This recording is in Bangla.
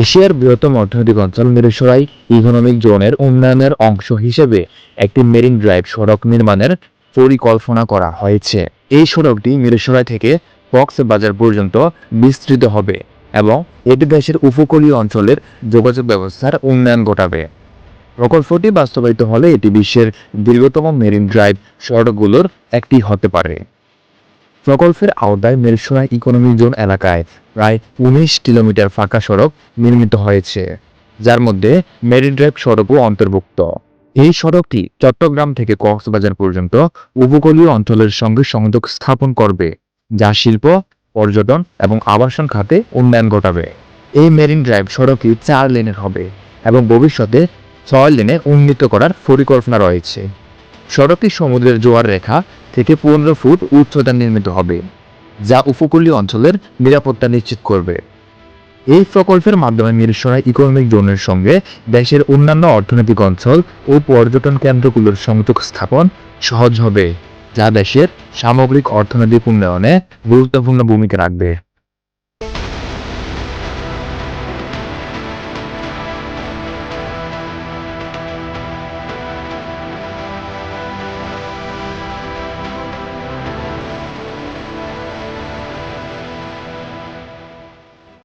এশিয়ার বৃহত্তম অর্থনৈতিক অঞ্চল মিরসরাই ইকোনমিক জোনের উন্নয়নের অংশ হিসেবে একটি মেরিন ড্রাইভ সড়ক নির্মাণের পরিকল্পনা করা হয়েছে। এই সড়কটি মিরসরাই থেকে কক্সবাজার পর্যন্ত বিস্তৃত হবে এবং এটি দেশের উপকূলীয় অঞ্চলের যোগাযোগ ব্যবস্থার উন্নয়ন ঘটাবে। প্রকল্পটি বাস্তবায়িত হলে এটি বিশ্বের দীর্ঘতম মেরিন ড্রাইভ সড়কগুলোর একটি হতে পারে। প্রকল্পের আওতায় মিরসরাই ইকোনমিক জোন এলাকায় প্রায় উনিশ কিলোমিটার ফাঁকা সড়ক নির্মিত হয়েছে, যার মধ্যে মেরিন ড্রাইভ সড়কও অন্তর্ভুক্ত। এই সড়কটি চট্টগ্রাম থেকে কক্সবাজার পর্যন্ত উপকূলীয় অঞ্চলের সঙ্গে সংযোগ স্থাপন করবে, যা শিল্প, পর্যটন এবং আবাসন খাতে উন্নয়ন ঘটাবে। এই মেরিন ড্রাইভ সড়কটি চার লেনের হবে এবং ভবিষ্যতে ছয় লেনে উন্নীত করার পরিকল্পনা রয়েছে। সড়কটি সমুদ্রের জোয়ার রেখা থেকে পনেরো ফুট উচ্চতা নির্মিত হবে, যা উপকূলীয় অঞ্চলের নিরাপত্তা নিশ্চিত করবে। এই প্রকল্পের মাধ্যমে মিরসরাই ইকোনমিক জোনের সঙ্গে দেশের অন্যান্য অর্থনৈতিক অঞ্চল ও পর্যটন কেন্দ্রগুলোর সংযোগ স্থাপন সহজ হবে, যা দেশের সামগ্রিক অর্থনৈতিক উন্নয়নে গুরুত্বপূর্ণ ভূমিকা রাখবে।